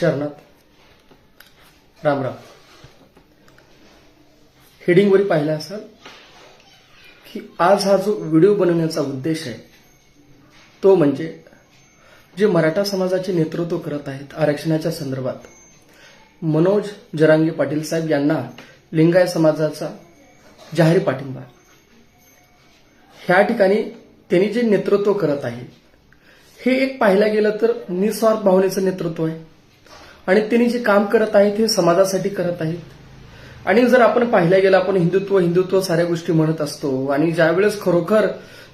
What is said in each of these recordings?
शरणात. रामराम हेडिंगवर पाहिलं असाल की आज हा जो व्हिडिओ बनवण्याचा उद्देश आहे तो म्हणजे जे मराठा समाजाचे नेतृत्व करत आहेत आरक्षणाच्या संदर्भात मनोज जरांगे पाटील साहेब यांना लिंगायत समाजाचा जाहीर पाठिंबा. ह्या ठिकाणी त्यांनी जे नेतृत्व करत आहे हे एक पाहायला गेलं तर निस्वार्थ भावनेचं नेतृत्व आहे. आणि त्यांनी जे काम करत आहेत हे समाजासाठी करत आहेत. आणि जर आपण पाहिल्या गेलं आपण हिंदुत्व हिंदुत्व साऱ्या गोष्टी म्हणत असतो. आणि ज्यावेळेस खरोखर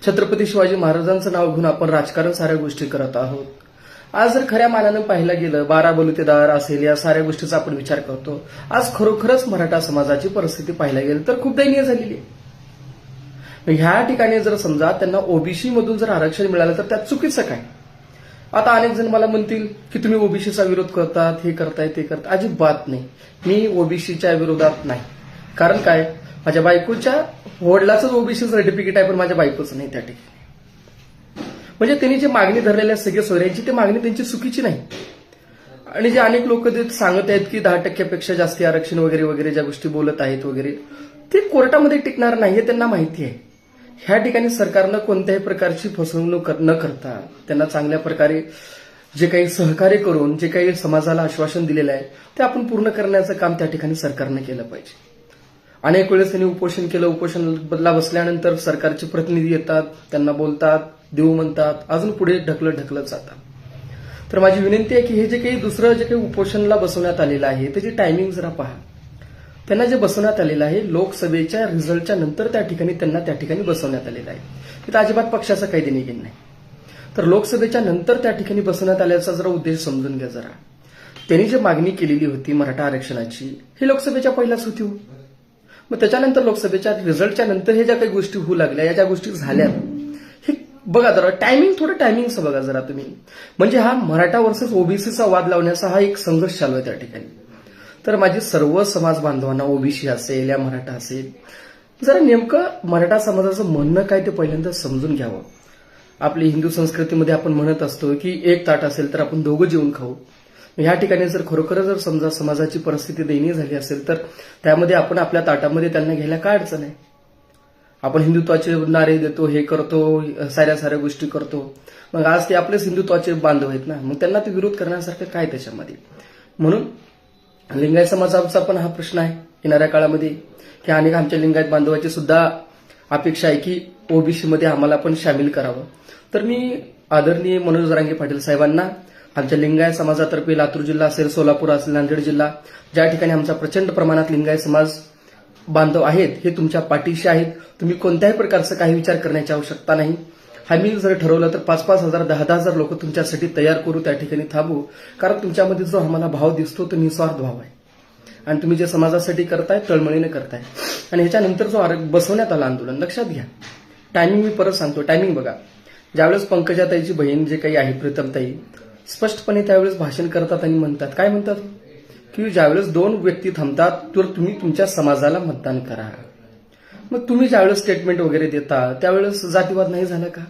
छत्रपती शिवाजी महाराजांचं नाव घेऊन आपण राजकारण साऱ्या गोष्टी करत आहोत. आज जर खऱ्या मानानं पाहिलं गेलं बारा बलुतेदार असेल या साऱ्या गोष्टीचा आपण विचार करतो. आज खरोखरच मराठा समाजाची परिस्थिती पाहायला गेलं तर खूप दयनीय झालेली आहे. ह्या ठिकाणी जर समजा त्यांना ओबीसी मधून जर आरक्षण मिळालं तर त्यात चुकीचं काय? आता अनेक जण मला म्हणतील की तुम्ही ओबीसीचा विरोध करतात हे करताय ते करता अजिबात नाही. मी ओबीसीच्या विरोधात नाही. कारण काय? माझ्या बायकोच्या वडिलाचंच ओबीसी सर्टिफिकेट आहे पण माझ्या बायकोचं नाही त्या ठिकाणी. म्हणजे त्यांनी जी मागणी धरलेल्या सगळ्या सोयऱ्यांची ती मागणी त्यांची चुकीची नाही. आणि जे अनेक लोक सांगत आहेत की दहा टक्क्यापेक्षा जास्ती आरक्षण वगैरे वगैरे ज्या गोष्टी बोलत आहेत वगैरे ते कोर्टामध्ये टिकणार नाही हे त्यांना माहिती आहे. ह्या ठिकाणी सरकारनं कोणत्याही प्रकारची फसवणूक न करता त्यांना चांगल्या प्रकारे जे काही सहकार्य करून जे काही समाजाला आश्वासन दिलेलं आहे ते आपण पूर्ण करण्याचं काम त्या ठिकाणी सरकारनं केलं पाहिजे. अनेक वेळेस त्यांनी उपोषण केलं उपोषण बदला बसल्यानंतर सरकारचे प्रतिनिधी येतात त्यांना बोलतात देऊ म्हणतात अजून पुढे ढकलत ढकलत जातात. तर माझी विनंती आहे की हे जे काही दुसरं जे काही उपोषणला बसवण्यात आलेलं आहे त्याची टायमिंग जरा पहा. त्यांना जे बसवण्यात आलेलं आहे लोकसभेच्या रिझल्टच्या नंतर त्या ठिकाणी त्यांना त्या ठिकाणी बसवण्यात आलेलं आहे. तिथं अजिबात पक्षाचा काही देणे घेणे नाही. तर लोकसभेच्या नंतर त्या ठिकाणी बसवण्यात आल्याचा जरा उद्देश समजून घ्या जरा. त्यांनी जी मागणी केलेली होती मराठा आरक्षणाची ही लोकसभेच्या पहिल्याच होती हो. मग त्याच्यानंतर लोकसभेच्या रिझल्टच्या नंतर हे ज्या काही गोष्टी होऊ लागल्या या ज्या गोष्टी झाल्या हे बघा जरा टायमिंग थोडं टायमिंगचं बघा जरा तुम्ही. म्हणजे हा मराठा वर्सेस ओबीसीचा वाद लावण्याचा हा एक संघर्ष चालू आहे त्या ठिकाणी. तर माझी सर्व समाज बांधवांना ओबीसी असेल या मराठा असेल जरा नेमकं मराठा समाजाचं म्हणणं काय ते पहिल्यांदा समजून घ्यावं. आपली हिंदू संस्कृतीमध्ये आपण म्हणत असतो की एक ताट असेल तर आपण दोघं जेवून खाऊ. या ठिकाणी जर खरोखर जर समजा समाजाची परिस्थिती दयनीय झाली असेल तर त्यामध्ये आपण आपल्या ताटामध्ये त्यांना घ्यायला काय अडचण आहे? आपण हिंदुत्वाचे नारे देतो हे करतो साऱ्या साऱ्या गोष्टी करतो. मग आज ते आपलेच हिंदुत्वाचे बांधव आहेत ना मग त्यांना ते विरोध करण्यासारखं काय त्याच्यामध्ये? म्हणून लिंगायत समाजाचा पण हा प्रश्न आहे येणाऱ्या काळामध्ये. की अनेक आमच्या लिंगायत बांधवाची सुद्धा अपेक्षा आहे की ओबीसीमध्ये आम्हाला पण सामील करावं. तर मी आदरणीय मनोज रांगे पाटील साहेबांना आमच्या लिंगायत समाजातर्फे लातूर जिल्हा असेल सोलापूर असेल नांदेड जिल्हा ज्या ठिकाणी आमचा प्रचंड प्रमाणात लिंगायत समाज बांधव आहेत हे तुमच्या पाठीशी आहेत. तुम्ही कोणत्याही प्रकारचा काही विचार करण्याची आवश्यकता नाही. आम्ही जर ठरवलं तर पाच पाच हजार दहा दहा हजार लोक तुमच्यासाठी तयार करू त्या ठिकाणी थांबू. कारण तुमच्यामध्ये जो आम्हाला भाव दिसतो तो निस्वार्थ भाव आहे. आणि तुम्ही जे समाजासाठी करताय तळमळीने करताय. आणि ह्याच्यानंतर जो बसवण्यात आला आंदोलन लक्षात घ्या. टायमिंग मी परत सांगतो. टायमिंग बघा. ज्यावेळेस पंकजाताईची बहीण जे काही आहे प्रीतमताई स्पष्टपणे त्यावेळेस भाषण करतात आणि म्हणतात. काय म्हणतात? की ज्यावेळेस दोन व्यक्ती थांबतात तर तुम्ही तुमच्या समाजाला मतदान करा. मग तुम्ही ज्यावेळेस स्टेटमेंट वगैरे देता त्यावेळेस जातीवाद नाही झाला का?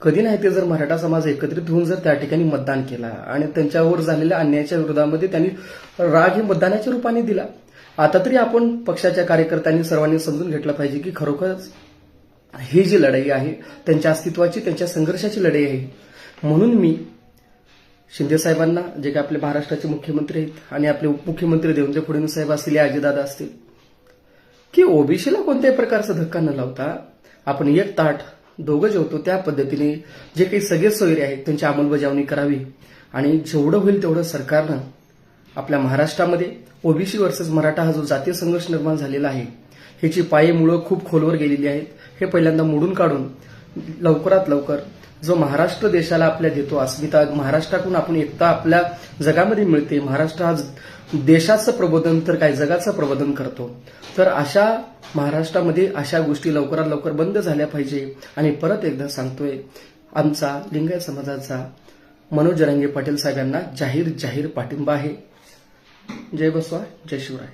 कधी नाही ते जर मराठा समाज एकत्रित होऊन जर त्या ठिकाणी मतदान केला आणि त्यांच्यावर झालेल्या अन्यायाच्या विरोधामध्ये त्यांनी राग हे मतदानाच्या रूपाने दिला. आता तरी आपण पक्षाच्या कार्यकर्त्यांनी सर्वांनी समजून घेतलं पाहिजे की खरोखरच ही जी लढाई आहे त्यांच्या अस्तित्वाची त्यांच्या संघर्षाची लढाई आहे. म्हणून मी शिंदे साहेबांना जे काही आपले महाराष्ट्राचे मुख्यमंत्री आहेत आणि आपले उपमुख्यमंत्री देवेंद्र फडणवीस साहेब असतील या अजितदादा असतील की ओबीसीला कोणत्याही प्रकारचा धक्का न लावता आपण एक ताट दोघं जेवतो त्या पद्धतीने जे काही सगळे सोयरे आहेत त्यांची अंमलबजावणी करावी. आणि जेवढं होईल तेवढं सरकारनं आपल्या महाराष्ट्रामध्ये ओबीसी वर्सेस मराठा हा जो जातीय संघर्ष निर्माण झालेला आहे ह्याची पायेमुळं खूप खोलवर गेलेली आहेत. हे पहिल्यांदा मोडून काढून लवकरात लवकर जो महाराष्ट्र देशाला आपल्या देतो अस्मिता महाराष्ट्राकडून आपण एकता आपल्या जगामध्ये मिळते. महाराष्ट्र हा देशाचं प्रबोधन तर काय जगाचं प्रबोधन करतो. तर अशा महाराष्ट्रामध्ये अशा गोष्टी लवकरात लवकर बंद झाल्या पाहिजे. आणि परत एकदा सांगतोय आमचा लिंगायत समाजाचा मनोज जरांगे पाटील साहेबांना जाहीर जाहीर पाठिंबा आहे. जय बसवा जय शिवराय.